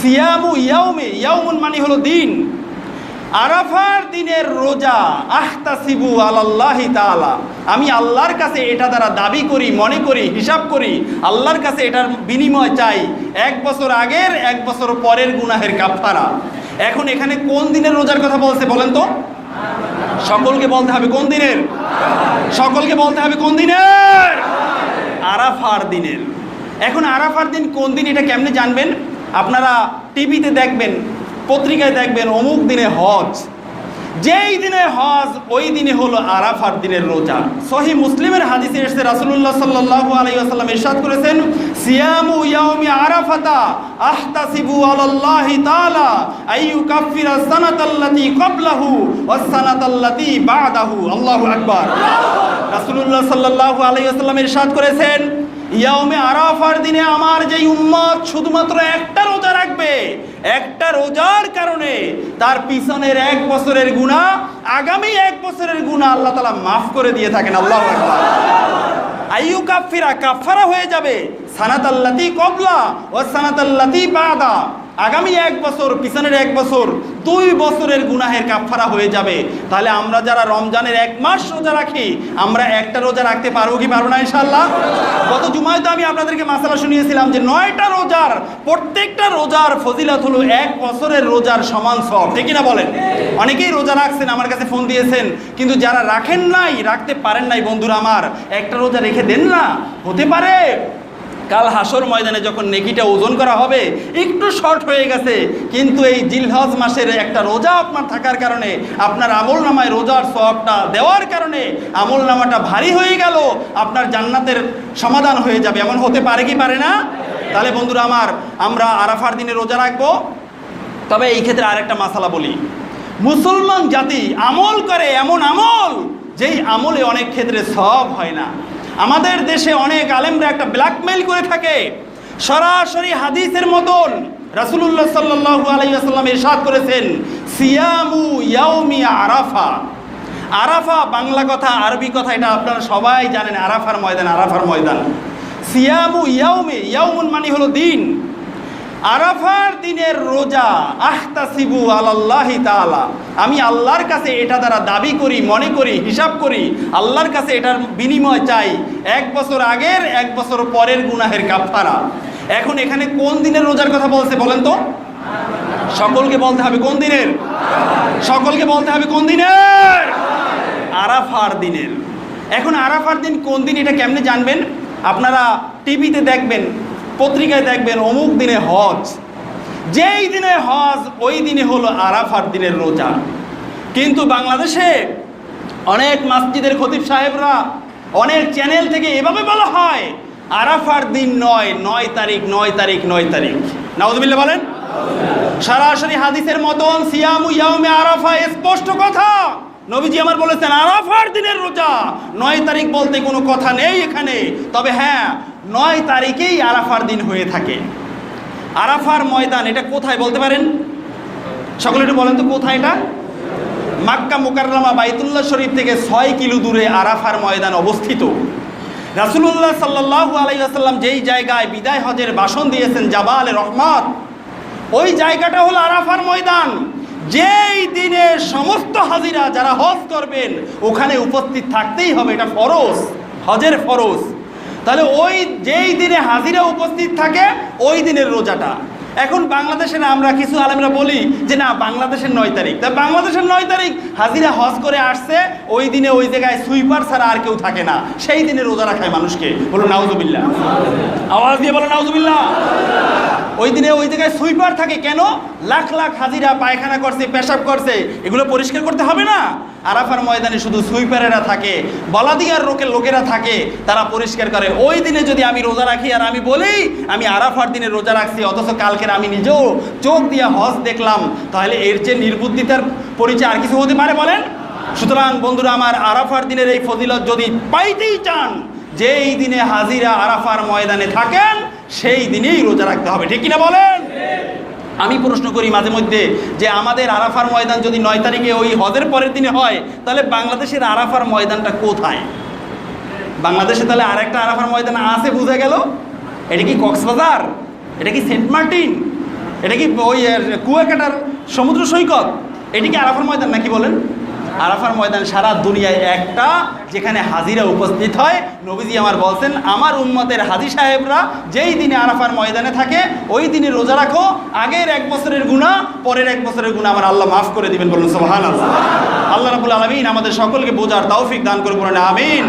সিয়ামু ইয়াউমে, ইয়াউমুন মানে হলো দিন। আরাফার দিনের রোজা, আহতাসিবু আলাল্লাহি তাআলা। আমি আল্লাহর কাছে এটা দ্বারা দাবি করি, মনে করি, হিসাব করি, আল্লাহর কাছে এটার বিনিময় চাই। এক বছর আগের, এক বছর পরের গুনাহের কাফারা এখন এখানে কোন দিনের রোজার কথা বলছে বলেন তো? সকলকে বলতে হবে কোন দিনের? সকলকে বলতে হবে কোন দিনের? আরাফার দিনের। এখন আরাফার দিন কোন দিন, এটা কেমনে জানবেন? আপনারা টিভিতে দেখবেন, পত্রিকায় দেখবেন অমুক দিনে হজ। যেই দিনে হজ, ওই দিনে হলো আরাফার দিনের রোজা। সহি মুসলিমের হাদিসে এসেছে, রাসূলুল্লাহ সাল্লাল্লাহু আলাইহি ওয়াসাল্লাম ইরশাদ করেছেন, সিয়ামু ইয়াউমি আরাফাতা আহতাসিবু আলাল্লাহি তাআলা আইয়ু কাফিরা সানাতাল্লাতী ক্বাবলাহু ওয়াস সানাতাল্লাতী বাদাহু। আল্লাহু আকবার। রাসূলুল্লাহ সাল্লাল্লাহু আলাইহি ওয়াসাল্লাম ইরশাদ করেছেন ইয়াউমে আরাফার দিনে আমার যেই উম্মত শুধুমাত্র একটা রোজা রাখবে, একটা রোজার কারণে তার পিছনের এক বছরের গুণা আগামী এক বছরের গুণা আল্লাহ তালা মাফ করে দিয়ে থাকেন, আল্লাহ আইয়ু কাফিরা কাফারা হয়ে যাবে সানাত আল্লাতি কবলা ও সানাত আল্লাতি বাদা। আগামী এক বছর, পিছনের এক বছর, দুই বছরের গুনাহের কাফারা হয়ে যাবে। তাহলে আমরা যারা রমজানের এক মাস রোজা রাখি, আমরা একটা রোজা রাখতে পারব কি পারব না ইনশাল্লাহ গত জুমায় তো আমি আপনাদেরকে মাসালা শুনিয়েছিলাম যে নয়টা রোজার, প্রত্যেকটা রোজার ফজিলত হলো এক বছরের রোজার সমান সব। ঠিক না বলেন? অনেকেই রোজা রাখছেন, আমার কাছে ফোন দিয়েছেন, কিন্তু যারা রাখেন নাই, রাখতে পারেন নাই বন্ধুরা আমার, একটা রোজা রেখে দেন না? হতে পারে কাল হাসর ময়দানে যখন নেকিটা ওজন করা হবে, একটু শর্ট হয়ে গেছে, কিন্তু এই জিলহজ মাসের একটা রোজা আপনার থাকার কারণে, আপনার আমল নামায় রোজার সবটা দেওয়ার কারণে আমল নামাটা ভারী হয়ে গেল, আপনার জান্নাতের সমাধান হয়ে যাবে। এমন হতে পারে কি পারে না? তাহলে বন্ধুরা আমার, আমরা আরাফার দিনে রোজা রাখব। তবে এই ক্ষেত্রে আরেকটা মাসালা বলি। মুসলমান জাতি আমল করে এমন আমল, যেই আমলে অনেক ক্ষেত্রে সব হয় না। আমাদের দেশে অনেক আলেমরা একটা ব্ল্যাকমেইল করে থাকে। সরাসরি হাদিসের মতন রাসুলুল্লাহ সাল্লু আলাইসাল্লাম ইরশাদ করেছেন, সিয়ামু ইয়াউমি আরাফা। আরাফা বাংলা কথা, আরবি কথা, এটা আপনারা সবাই জানেন, আরাফার ময়দান আরাফার ময়দান। সিয়ামু ইয়াউমে ইয়াউমুন মানে হলো দিন। আরাফার দিনের রোজা, আহতাসিবু আলাল্লাহি তাআলা। আমি আল্লাহর কাছে এটা দ্বারা দাবি করি, মনে করি, হিসাব করি, আল্লাহর কাছে এটার বিনিময় চাই। এক বছর আগের, এক বছর পরের গুনাহের কাফারা এখন এখানে কোন দিনের রোজার কথা বলছে বলেন তো? সকলকে বলতে হবে কোন দিনের? সকলকে বলতে হবে কোন দিনের? আরাফার দিনের। এখন আরাফার দিন কোন দিন এটা কেমনে জানবেন? আপনারা টিভিতে দেখবেন পত্রিকায় দেখবেন অমুক দিনে হজ, যেই দিনে হজ, ওই দিনে হলো আরাফার দিনের রোজা। কিন্তু বাংলাদেশে অনেক মসজিদের খতিব সাহেবরা অনেক চ্যানেল থেকে এভাবে বলা হয়, আরাফার দিন নয় নয় তারিখ নয় তারিখ নয় তারিখ। নাউজবিল্লা বলেন? সরাসরি হাদিসের মতন সিয়ামু ইয়াউমে আরাফা স্পষ্ট কথা। নবীজি আমার বলেছেন, আরাফার দিনের রোজা নয় তারিখ বলতে কোনো কথা নেই এখানে। তবে হ্যাঁ নয় তারিখেই আরাফার দিন হয়ে থাকে। আরাফার ময়দান, এটা কোথায় বলতে পারেন? সকলে একটু বলেন তো কোথায় এটা? মাক্কা মুকাররামা বাইতুল্লাহ শরীফ থেকে ছয় কিলো দূরে আরাফার ময়দান অবস্থিত। রাসুলুল্লাহ সাল্লাহু আলাইসাল্লাম যেই জায়গায় বিদায় হজের বাসন দিয়েছেন জাবা জাবাল রহমত, ওই জায়গাটা হলো আরাফার ময়দান। যেই দিনে সমস্ত হাজিরা যারা হজ করবেন, ওখানে উপস্থিত থাকতেই হবে, এটা ফরজ, হজের ফরজ। তাহলে ওই যেই দিনে হাজিরা উপস্থিত থাকে, ওই দিনের রোজাটা। এখন বাংলাদেশে না, আমরা কিছু আলেমরা বলি যে না, বাংলাদেশের নয় তারিখ। তা বাংলাদেশের নয় তারিখ হাজিরা হজ করে আসছে, ওই দিনে ওই জায়গায় সুইপার ছাড়া আর কেউ থাকে না। সেই দিনে রোজা রাখায় মানুষকে। বলো নাউজুবিল্লাহ। আওয়াজ দিয়ে বলো নাউজুবিল্লাহ। ওই দিনে ওই জায়গায় সুইপার থাকে। কেন? লাখ লাখ হাজিরা পায়খানা করছে, পেশাব করছে। এগুলো পরিষ্কার করতে হবে না। আরাফার ময়দানে শুধু সুইপারেরা থাকে, বলাদিয়ার লোকের লোকেরা থাকে, তারা পরিষ্কার করে। ওই দিনে যদি আমি রোজা রাখি আর আমি বলি, আমি আরাফার দিনে রোজা রাখছি, অথচ কালকের আমি নিজেও চোখ দিয়ে হজ দেখলাম, তাহলে এর যে নির্বুদ্ধিতার পরিচয় আর কিছু হতে পারে বলেন? সুতরাং বন্ধুরা, আমার আরাফার দিনের এই ফজিলত যদি পাইতেই চান যেই দিনে হাজিরা আরাফার ময়দানে থাকেন, সেই দিনেই রোজা রাখতে হবে। ঠিক কিনা বলেন? আমি প্রশ্ন করি মাঝে মধ্যে যে আমাদের আরাফার ময়দান যদি নয় তারিখে ওই হজের পরের দিনে হয়, তাহলে বাংলাদেশের আরাফার ময়দানটা কোথায়? বাংলাদেশে তাহলে আরেকটা আরাফার ময়দান আছে বুঝে গেল? এটা কি কক্সবাজার? এটা কি সেন্ট মার্টিন? এটা কি ওই কুয়াকাটার সমুদ্র সৈকত? এটি কি আরাফার ময়দান নাকি বলেন? আরাফার ময়দান সারা দুনিয়ায় একটা, যেখানে হাজিরা উপস্থিত হয়। নবীজি আমার বলছেন, আমার উম্মতের হাজি সাহেবরা যেই দিনে আরাফার ময়দানে থাকে, ওই দিনে রোজা রাখো। আগের এক বছরের গুণা পরের এক বছরের গুণা আমার আল্লাহ মাফ করে দিবেন বলুন সোহান আল্লাহ আল্লাহ রাবুল আলমিন আমাদের সকলকে বোঝার তৌফিক দান করে বলেন, আমিন।